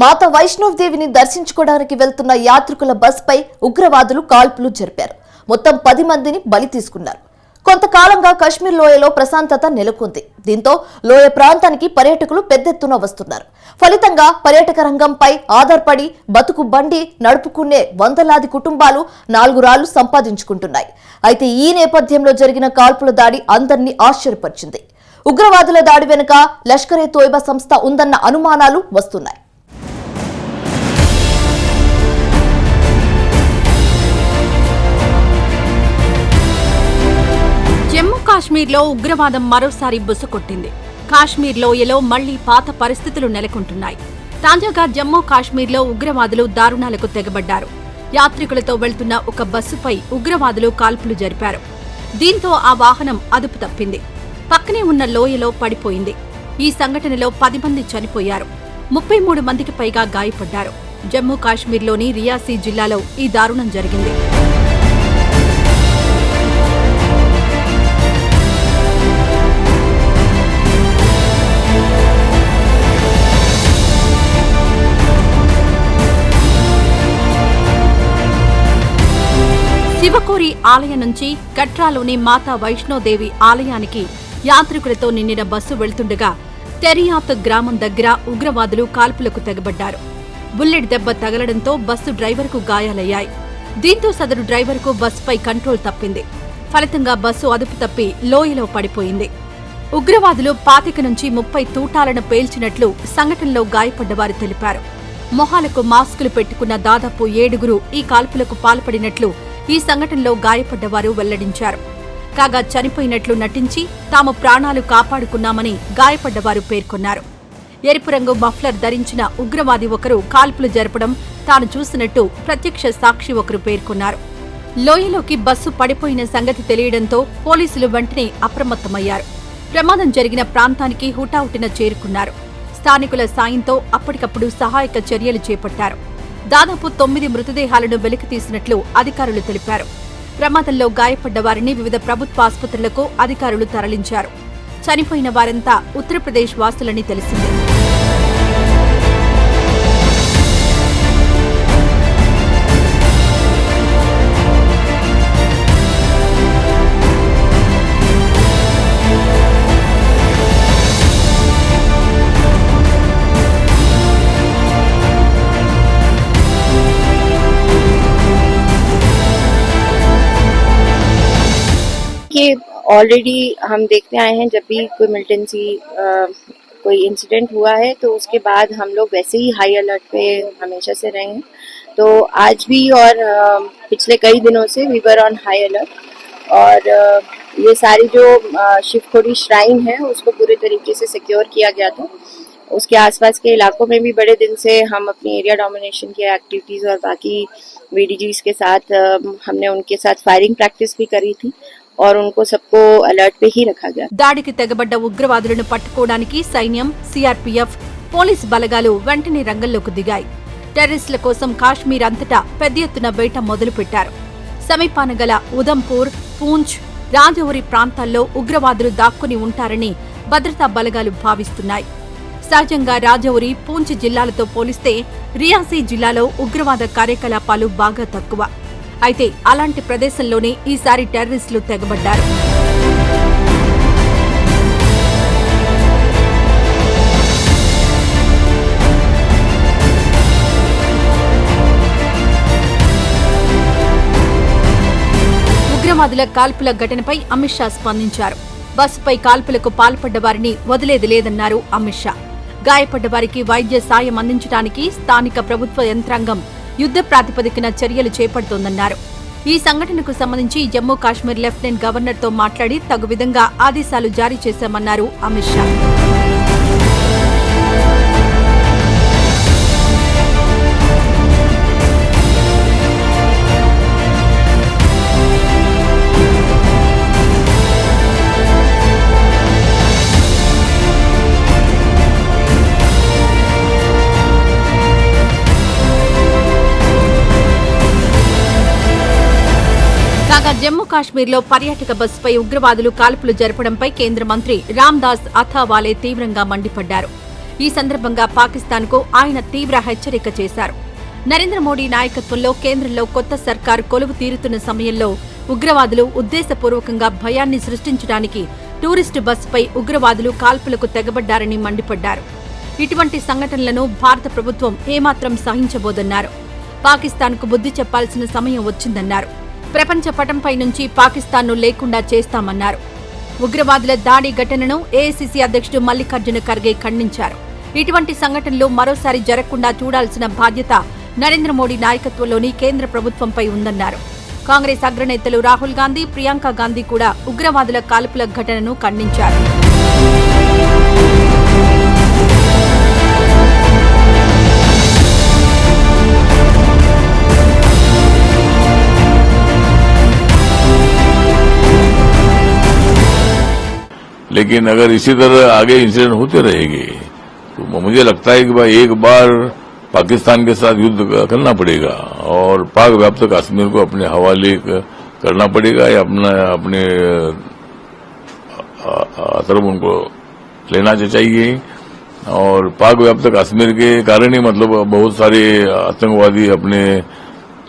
మాత వైష్ణవదేవిని దర్శించుకోవడానికి వెళ్తున్న యాత్రికుల బస్పై ఉగ్రవాదులు కాల్పులు జరిపారు. మొత్తం పది మందిని బలి తీసుకున్నారు. కొంతకాలంగా కశ్మీర్ లోయలో ప్రశాంతత నెలకొంది. దీంతో లోయ ప్రాంతానికి పర్యాటకులు పెద్ద ఎత్తున వస్తున్నారు. ఫలితంగా పర్యాటక రంగంపై ఆధారపడి బతుకు బండి నడుపుకునే వందలాది కుటుంబాలు నాలుగు రాళ్ళు సంపాదించుకుంటున్నాయి. అయితే ఈ నేపథ్యంలో జరిగిన కాల్పుల దాడి అందరినీ ఆశ్చర్యపరిచింది. ఉగ్రవాదుల దాడి వెనుక లష్కరే తోయబా సంస్థ ఉందన్న అనుమానాలు వస్తున్నాయి. కాశ్మీర్లో ఉగ్రవాదం మరోసారి బుసకొట్టింది. కాశ్మీర్ లోయలో మళ్ళీ పాత పరిస్థితులు నెలకొంటున్నాయి. తాజాగా జమ్మూ కాశ్మీర్లో ఉగ్రవాదులు దారుణాలకు తెగబడ్డారు. యాత్రికులతో వెళ్తున్న ఒక బస్సుపై ఉగ్రవాదులు కాల్పులు జరిపారు. దీంతో ఆ వాహనం అదుపు తప్పింది. పక్కనే ఉన్న లోయలో పడిపోయింది. ఈ సంఘటనలో పది మంది చనిపోయారు. ముప్పై మూడు మందికి పైగా గాయపడ్డారు. జమ్మూ కాశ్మీర్లోని రియాసీ జిల్లాలో ఈ దారుణం జరిగింది. శివకోరి ఆలయం నుంచి కట్రాలోని మాతా వైష్ణోదేవి ఆలయానికి యాత్రికులతో నిండిన బస్సు వెళ్తుండగా తెరియాత్ గ్రామం దగ్గర ఉగ్రవాదులు కాల్పులకు తెగబడ్డారు. బుల్లెట్ దెబ్బ తగలడంతో బస్సు డ్రైవర్కు గాయాలయ్యాయి. దీంతో సదరు డ్రైవర్కు బస్సుపై కంట్రోల్ తప్పింది. ఫలితంగా బస్సు అదుపు తప్పి లోయలో పడిపోయింది. ఉగ్రవాదులు పాతిక నుంచి ముప్పై తూటాలను పేల్చినట్లు సంఘటనలో గాయపడ్డవారు తెలిపారు. మొహాలకు మాస్కులు పెట్టుకున్న దాదాపు ఏడుగురు ఈ కాల్పులకు పాల్పడినట్లు ఈ సంఘటనలో గాయపడ్డవారు వెల్లడించారు. కాగా చనిపోయినట్లు నటించి తాము ప్రాణాలు కాపాడుకున్నామని గాయపడ్డవారు పేర్కొన్నారు. ఎరుపు రంగు మఫ్లర్ ధరించిన ఉగ్రవాది ఒకరు కాల్పులు జరపడం తాను చూసినట్టు ప్రత్యక్ష సాక్షి ఒకరు పేర్కొన్నారు. లోయలోకి బస్సు పడిపోయిన సంగతి తెలియడంతో పోలీసులు వెంటనే అప్రమత్తమయ్యారు. ప్రమాదం జరిగిన ప్రాంతానికి హుటాహుటిన చేరుకున్నారు. స్థానికుల సాయంతో అప్పటికప్పుడు సహాయక చర్యలు చేపట్టారు. దాదాపు తొమ్మిది మృతదేహాలను వెలికి తీసినట్లు అధికారులు తెలిపారు. ప్రమాదంలో గాయపడ్డ వారిని వివిధ ప్రభుత్వ ఆసుపత్రులకు అధికారులు తరలించారు. చనిపోయిన వారంతా ఉత్తరప్రదేశ్ వాసులని తెలిసింది. कि ऑलरेडी हम देखते आए हैं, जब भी कोई मिलिटेंसी कोई इंसिडेंट हुआ है तो उसके बाद हम लोग वैसे ही हाई अलर्ट पे हमेशा से रहे हैं। तो आज भी और पिछले कई दिनों से we were on high alert और ये सारी जो शिवखोड़ी श्राइन है, उसको पूरे तरीके से सिक्योर किया गया था। उसके आसपास के इलाकों में भी बड़े दिन से हम अपनी एरिया डोमिनेशन की एक्टिविटीज़ और बाकी वीडीजीज के साथ हमने उनके साथ फायरिंग प्रैक्टिस भी करी थी। और उनको सबको अलर्ट पे ही रखा गया దాడికి తెగబడ్డ ఉగ్రవాదులను పట్టుకోవడానికి సైన్యం సిఆర్పీఎఫ్ పోలీస్ బలగాలు వెంటనే రంగంలోకి దిగాయి టెర్రరిస్టుల కోసం కాశ్మీర్ అంతటా పెద్ద ఎత్తున వేట మొదలుపెట్టారు సమీపాన గల ఉదంపూర్ పూంచ్ రాజౌరి ప్రాంతాల్లో ఉగ్రవాదులు దాక్కుని ఉంటారని భద్రతా బలగాలు భావిస్తున్నాయి సహజంగా రాజౌరి పూంచ్ జిల్లాలతో పోలిస్తే రియాసీ జిల్లాలో ఉగ్రవాద కార్యకలాపాలు బాగా తక్కువ అయితే అలాంటి ప్రదేశంలోనే ఈసారి టెర్రరిస్టులు తెగబడ్డారు. ఉగ్రవాదుల కాల్పుల ఘటనపై అమిత్ షా స్పందించారు. బస్సుపై కాల్పులకు పాల్పడ్డ వారిని వదిలేది లేదన్నారు అమిత్ షా. గాయపడ్డ వారికి వైద్య సాయం అందించడానికి స్థానిక ప్రభుత్వ యంత్రాంగం యుద్ధ ప్రాతిపదికన చర్యలు చేపడుతోందన్నారు. ఈ సంఘటనకు సంబంధించి జమ్మూ కాశ్మీర్ లెఫ్టినెంట్ గవర్నర్తో మాట్లాడి తగు విధంగా ఆదేశాలు జారీ చేశామన్నారు అమిత్ షా. జమ్మూ కాశ్మీర్లో పర్యాటక బస్సుపై ఉగ్రవాదులు కాల్పులు జరపడంపై కేంద్ర మంత్రి రామ్ దాస్ అథావాలే తీవ్రంగా మండిపడ్డారు. ఈ సందర్భంగా పాకిస్తాన్కు ఆయన తీవ్ర హెచ్చరిక చేశారు. నరేంద్ర మోడీ నాయకత్వంలో కేంద్రంలో కొత్త సర్కారు కొలువు తీరుతున్న సమయంలో ఉగ్రవాదులు ఉద్దేశపూర్వకంగా భయాన్ని సృష్టించడానికి టూరిస్టు బస్సుపై ఉగ్రవాదులు కాల్పులకు తెగబడ్డారని మండిపడ్డారు. ఇటువంటి సంఘటనలను భారత ప్రభుత్వం ఏమాత్రం సహించబోదన్నారు. పాకిస్తాన్కు బుద్ధి చెప్పాల్సిన సమయం వచ్చిందన్నారు. ప్రపంచ పటంపై నుంచి పాకిస్తాన్ను లేకుండా చేస్తామన్నారు. ఉగ్రవాదుల దాడి ఘటనను ఏఐసిసి అధ్యక్షుడు మల్లికార్జున ఖర్గే ఖండించారు. ఇటువంటి సంఘటనలు మరోసారి జరగకుండా చూడాల్సిన బాధ్యత నరేంద్ర మోడీ నాయకత్వంలోని కేంద్ర ప్రభుత్వంపై ఉందన్నారు. కాంగ్రెస్ అగ్రనేతలు రాహుల్ గాంధీ ప్రియాంక గాంధీ కూడా ఉగ్రవాదుల కాల్పుల ఘటనను ఖండించారు. लेकिन अगर इसी तरह आगे इंसिडेंट होते रहेंगे तो मुझे लगता है कि भाई एक बार पाकिस्तान के साथ युद्ध करना पड़ेगा और पाक व्याप्त कश्मीर को अपने हवाले करना पड़ेगा या अपना, अपने तरफ़ उनको लेना चाहिए। और पाक व्याप्त कश्मीर के कारण ही मतलब बहुत सारे आतंकवादी अपने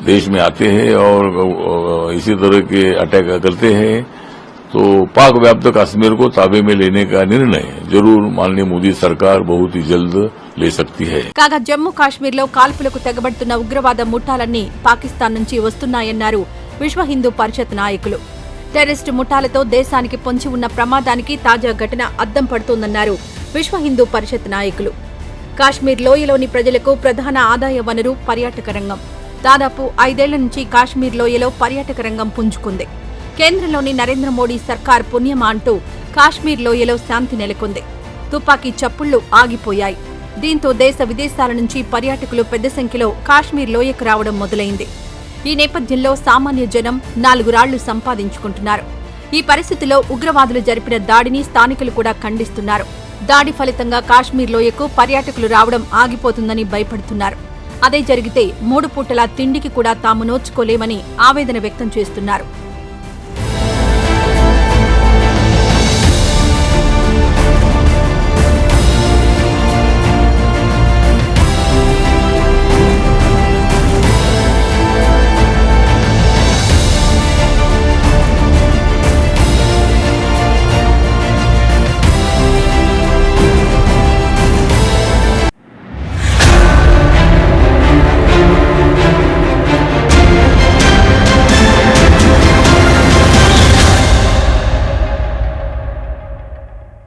देश में आते हैं और इसी तरह के अटैक करते हैं। तो पाक व्याप्त कश्मीर को ताबे में लेने का निर्णय जरूर माननीय मोदी सरकार बहुत ही जल्द ले सकती है కాగా జమ్మూ కాశ్మీర్లో కాల్పులకు తెగబడుతున్న ఉగ్రవాద ముఠాలన్నీ పాకిస్తాన్ నుంచి వస్తున్నాయన్నారు విశ్వ హిందూ పరిషత్ నాయకులు టెర్రరిస్టు ముఠాలతో దేశానికి పొంచి ఉన్న ప్రమాదానికి తాజా ఘటన అద్దం పడుతోందన్నారు విశ్వ హిందూ పరిషత్ నాయకులు కాశ్మీర్ లోయలోని ప్రజలకు ప్రధాన ఆదాయ వనరు పర్యాటక రంగం దాదాపు ఐదేళ్ల నుంచి కాశ్మీర్ లోయలో పర్యాటక రంగం పుంజుకుంది కేంద్రంలోని నరేంద్ర మోడీ సర్కార్ పుణ్యమా అంటూ కాశ్మీర్ లోయలో శాంతి నెలకొంది. తుపాకీ చప్పుళ్ళు ఆగిపోయాయి. దీంతో దేశ విదేశాల నుంచి పర్యాటకులు పెద్ద సంఖ్యలో కాశ్మీర్ లోయకు రావడం మొదలైంది. ఈ నేపథ్యంలో సామాన్య జనం నాలుగు రాళ్ళు సంపాదించుకుంటున్నారు. ఈ పరిస్థితిలో ఉగ్రవాదులు జరిపిన దాడిని స్థానికులు కూడా ఖండిస్తున్నారు. దాడి ఫలితంగా కాశ్మీర్ లోయకు పర్యాటకులు రావడం ఆగిపోతుందని భయపడుతున్నారు. అదే జరిగితే మూడు పూటలా తిండికి కూడా తాము నోచుకోలేమని ఆవేదన వ్యక్తం చేస్తున్నారు.